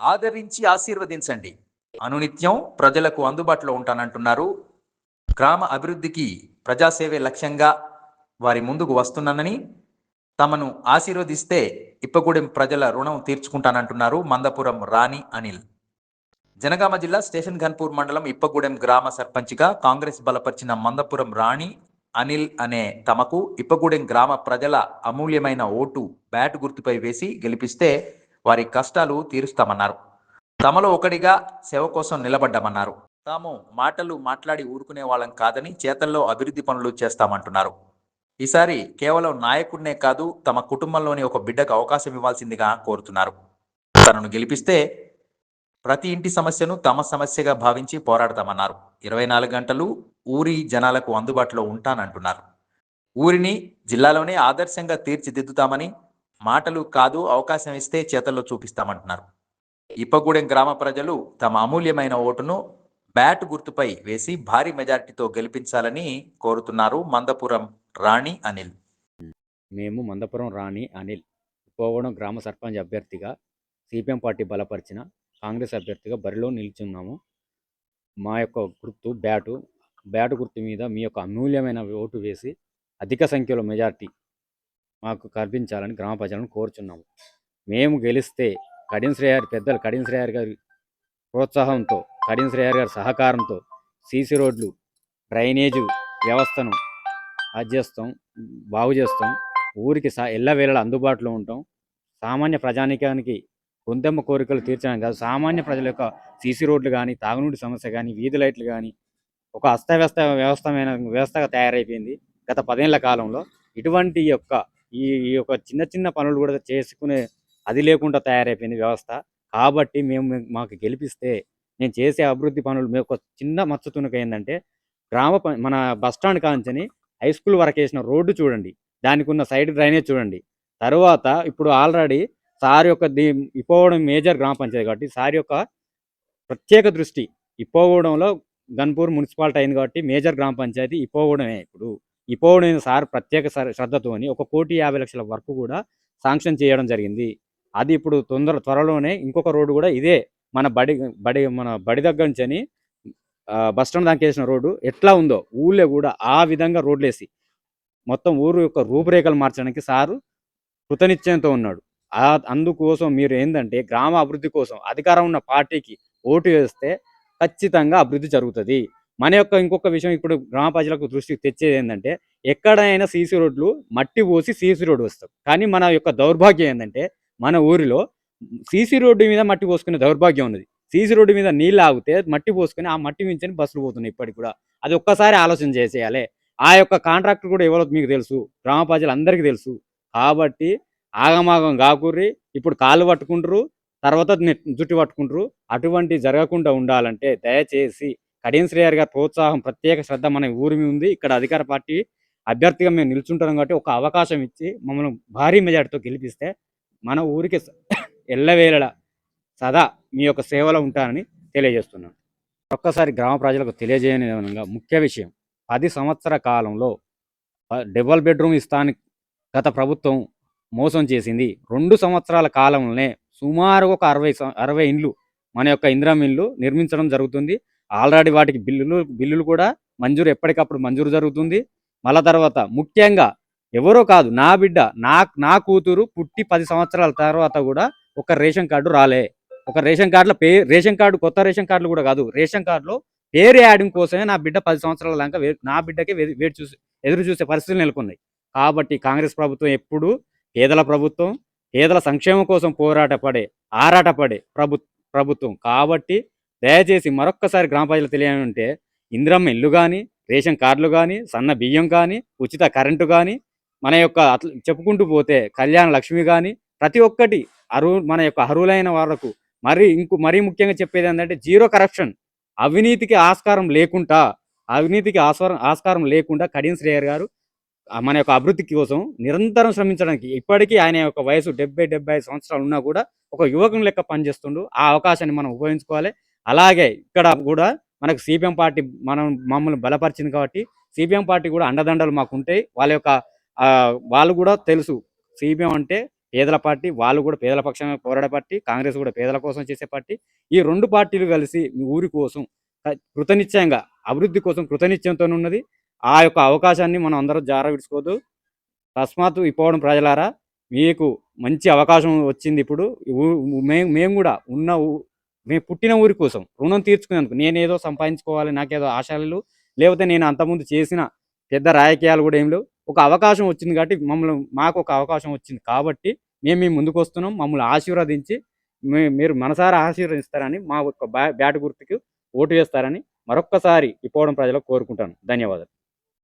ఆదరించి ఆశీర్వదించండి. అనునిత్యం ప్రజలకు అందుబాటులో ఉంటానంటున్నారు. గ్రామ అభివృద్ధికి ప్రజాసేవే లక్ష్యంగా వారి ముందుకు వస్తున్నానని తమను ఆశీర్వదిస్తే ఇప్పగూడెం ప్రజల రుణం తీర్చుకుంటానంటున్నారు మందపురం రాణి అనిల్. జనగామ జిల్లా స్టేషన్ ఘన్పూర్ మండలం ఇప్పగూడెం గ్రామ సర్పంచ్గా కాంగ్రెస్ బలపరిచిన మందపురం రాణి అనిల్ అనే తమకు ఇప్పగూడెం గ్రామ ప్రజల అమూల్యమైన ఓటు బ్యాట్ గుర్తుపై వేసి గెలిపిస్తే వారి కష్టాలు తీరుస్తామన్నారు. తమలో ఒకడిగా సేవ కోసం నిలబడ్డామన్నారు. తాము మాటలు మాట్లాడి ఊరుకునే వాళ్ళం కాదని చేతల్లో అభివృద్ధి పనులు చేస్తామంటున్నారు. ఈసారి కేవలం నాయకుడినే కాదు తమ కుటుంబంలోని ఒక బిడ్డకు అవకాశం ఇవ్వాల్సిందిగా కోరుతున్నారు. తనను గెలిపిస్తే ప్రతి ఇంటి సమస్యను తమ సమస్యగా భావించి పోరాడతామన్నారు. ఇరవై నాలుగు గంటలు ఊరి జనాలకు అందుబాటులో ఉంటానంటున్నారు. ఊరిని జిల్లాలోనే ఆదర్శంగా తీర్చిదిద్దుతామని మాటలు కాదు అవకాశం ఇస్తే చేతల్లో చూపిస్తామంటున్నారు. ఇప్పగూడెం గ్రామ ప్రజలు తమ అమూల్యమైన ఓటును బ్యాట్ గుర్తుపై వేసి భారీ మెజార్టీతో గెలిపించాలని కోరుతున్నారు మందపురం రాణి అనిల్. మేము మందపురం రాణి అనిల్ పోవడం గ్రామ సర్పంచ్ అభ్యర్థిగా సిపిఎం పార్టీ బలపరిచిన కాంగ్రెస్ అభ్యర్థిగా బరిలో నిల్చున్నాము. మా యొక్క గుర్తు బ్యాటు బ్యాటు గుర్తు మీద మీ యొక్క అమూల్యమైన ఓటు వేసి అధిక సంఖ్యలో మెజార్టీ మాకు కల్పించాలని గ్రామ ప్రజలను కోరుచున్నాము. మేము గెలిస్తే కడియం పెద్దలు కడియం గారి ప్రోత్సాహంతో కడియం గారి సహకారంతో సీసీ రోడ్లు డ్రైనేజు వ్యవస్థను అది చేస్తాం బాగు చేస్తాం. ఊరికి సా ఎల్లవేళలా అందుబాటులో ఉంటాం. సామాన్య ప్రజానికానికి గొంతెమ్మ కోరికలు తీర్చడం కాదు సామాన్య ప్రజల యొక్క సీసీ రోడ్లు కానీ తాగునీటి సమస్య కానీ వీధి లైట్లు కానీ ఒక అస్తవ్యస్త వ్యవస్థమైన వ్యవస్థగా తయారైపోయింది గత పదేళ్ళ కాలంలో. ఇటువంటి యొక్క ఈ ఈ యొక్క చిన్న చిన్న పనులు కూడా చేసుకునే అది లేకుండా తయారైపోయింది వ్యవస్థ. కాబట్టి మేము మాకు గెలిపిస్తే నేను చేసే అభివృద్ధి పనులు మేము ఒక చిన్న మచ్చ తునక ఏంటంటే గ్రామ మన బస్ స్టాండ్ కాంచని హై స్కూల్ వరకు వేసిన రోడ్డు చూడండి. దానికి ఉన్న సైడ్ డ్రైనేజ్ చూడండి. తర్వాత ఇప్పుడు ఆల్రెడీ సార్ యొక్క దీ ఇప్పవడం మేజర్ గ్రామ పంచాయతీ కాబట్టి సార్ యొక్క ప్రత్యేక దృష్టి ఇప్పవడంలో గన్పూర్ మున్సిపాలిటీ అయింది కాబట్టి మేజర్ గ్రామ పంచాయతీ ఇప్పవడమే ఇప్పుడు. ఇపోవడం సార్ ప్రత్యేక శ్రద్ధతోని ఒక కోటి యాభై లక్షల వరకు కూడా శాంక్షన్ చేయడం జరిగింది. అది ఇప్పుడు తొందర త్వరలోనే ఇంకొక రోడ్డు కూడా ఇదే మన బడి బడి మన బడి దగ్గర నుంచి అని దాకా వేసిన రోడ్డు ఎట్లా ఉందో ఊళ్ళో కూడా ఆ విధంగా రోడ్లు వేసి మొత్తం ఊరు యొక్క రూపురేఖలు మార్చడానికి సారు కృతనిశ్చయంతో ఉన్నాడు. అందుకోసం మీరు ఏంటంటే గ్రామ అభివృద్ధి కోసం అధికారం ఉన్న పార్టీకి ఓటు వేస్తే ఖచ్చితంగా అభివృద్ధి జరుగుతుంది. మన యొక్క ఇంకొక విషయం ఇప్పుడు గ్రామ ప్రజలకు దృష్టికి తెచ్చేది ఏంటంటే ఎక్కడైనా సీసీ రోడ్లు మట్టి పోసి సీసీ రోడ్డు వస్తాం కానీ మన యొక్క దౌర్భాగ్యం ఏంటంటే మన ఊరిలో సీసీ రోడ్డు మీద మట్టి పోసుకునే దౌర్భాగ్యం ఉన్నది. సీసీ రోడ్డు మీద నీళ్ళు ఆగితే మట్టి పోసుకొని ఆ మట్టి మించని బస్సులు పోతున్నాయి ఇప్పటికి కూడా. అది ఒక్కసారి ఆలోచన చేసేయాలి. ఆ యొక్క కాంట్రాక్టర్ కూడా ఎవరో మీకు తెలుసు గ్రామ ప్రజలందరికీ తెలుసు. కాబట్టి ఆగమాగం కాకూర్రి ఇప్పుడు కాళ్ళు పట్టుకుంటారు తర్వాత జుట్టు పట్టుకుంటారు అటువంటి జరగకుండా ఉండాలంటే దయచేసి కడియం శ్రేయర్ గారి ప్రోత్సాహం ప్రత్యేక శ్రద్ధ మన ఊరి మీద ఉంది. ఇక్కడ అధికార పార్టీ అభ్యర్థిగా మేము నిల్చుంటాం కాబట్టి ఒక అవకాశం ఇచ్చి మమ్మల్ని భారీ మెజార్టీతో గెలిపిస్తే మన ఊరికి ఎల్లవేళ సదా మీ యొక్క సేవలో ఉంటానని తెలియజేస్తున్నాను. ఒక్కసారి గ్రామ ప్రజలకు తెలియజేయని విధంగా ముఖ్య విషయం పది సంవత్సర కాలంలో డబుల్ బెడ్రూమ్ ఇస్తాను గత ప్రభుత్వం మోసం చేసింది. రెండు సంవత్సరాల కాలంలోనే సుమారు ఒక అరవై అరవై ఇండ్లు మన యొక్క ఇంద్రం ఇండ్లు నిర్మించడం జరుగుతుంది. ఆల్రెడీ వాటికి బిల్లులు బిల్లులు కూడా మంజూరు ఎప్పటికప్పుడు మంజూరు జరుగుతుంది. మళ్ళా తర్వాత ముఖ్యంగా ఎవరో కాదు నా బిడ్డ నా నా కూతురు పుట్టి పది సంవత్సరాల తర్వాత కూడా ఒక రేషన్ కార్డు రాలే. ఒక రేషన్ కార్డులో పే రేషన్ కార్డు కొత్త రేషన్ కార్డులు కూడా కాదు. రేషన్ కార్డులో పేరు యాడింగ్ కోసమే నా బిడ్డ పది సంవత్సరాల దాకా నా బిడ్డకే వేడి వేచి చూసి ఎదురు చూసే పరిస్థితులు నెలకొన్నాయి. కాబట్టి కాంగ్రెస్ ప్రభుత్వం ఎప్పుడు పేదల ప్రభుత్వం పేదల సంక్షేమం కోసం పోరాటపడే ఆరాటపడే ప్రభు ప్రభుత్వం. కాబట్టి దయచేసి మరొక్కసారి గ్రామ ప్రజలు తెలియాలంటే ఇందిరమ్మ ఇల్లు కానీ రేషన్ కార్డులు కానీ సన్న బియ్యం కానీ ఉచిత కరెంటు కానీ మన యొక్క అట్ల చెప్పుకుంటూ పోతే కళ్యాణ లక్ష్మి కానీ ప్రతి ఒక్కటి అర్హు మన యొక్క అర్హులైన వాళ్ళకు మరి ఇంకో మరీ ముఖ్యంగా చెప్పేది ఏంటంటే జీరో కరప్షన్. అవినీతికి ఆస్కారం లేకుండా అవినీతికి ఆస్కారం ఆస్కారం లేకుండా కడియం శ్రేయర్ గారు మన యొక్క అభివృద్ధి కోసం నిరంతరం శ్రమించడానికి ఇప్పటికీ ఆయన యొక్క వయసు డెబ్బై డెబ్బై సంవత్సరాలు ఉన్నా కూడా ఒక యువకుని లెక్క పనిచేస్తుండు. ఆ అవకాశాన్ని మనం ఉపయోగించుకోవాలి. అలాగే ఇక్కడ కూడా మనకు సిపిఎం పార్టీ మనం మమ్మల్ని బలపరిచింది కాబట్టి సిపిఎం పార్టీ కూడా అండదండలు మాకు ఉంటాయి. వాళ్ళ యొక్క వాళ్ళు కూడా తెలుసు. సిపిఎం అంటే పేదల పార్టీ వాళ్ళు కూడా పేదల పక్షంగా పోరాడే పార్టీ కాంగ్రెస్ కూడా పేదల కోసం చేసే పార్టీ. ఈ రెండు పార్టీలు కలిసి మీ ఊరి కోసం కృతనిశ్చయంగా అభివృద్ధి కోసం కృతనిశ్చయంతో ఉన్నది. ఆ యొక్క అవకాశాన్ని మనం అందరం జార విడుచుకోవద్దు. తస్మాత్ ఇప్పవడం ప్రజలారా మీకు మంచి అవకాశం వచ్చింది ఇప్పుడు. మేము మేము కూడా ఉన్న మేము పుట్టిన ఊరి కోసం రుణం తీర్చుకునేందుకు నేనేదో సంపాదించుకోవాలి నాకేదో ఆశలు లేకపోతే నేను అంతకుముందు చేసిన పెద్ద రాజకీయాలు కూడా ఏం లేవు. ఒక అవకాశం వచ్చింది కాబట్టి మమ్మల్ని మాకు ఒక అవకాశం వచ్చింది కాబట్టి మేము మీ ముందుకు వస్తున్నాం. మమ్మల్ని ఆశీర్వదించి మీరు మనసారా ఆశీర్వదిస్తారని మా యొక్క బ్యా- బ్యాట్ గుర్తుకు ఓటు వేస్తారని మరొక్కసారి ఇప్పవడం ప్రజలకు కోరుకుంటాను. ధన్యవాదాలు.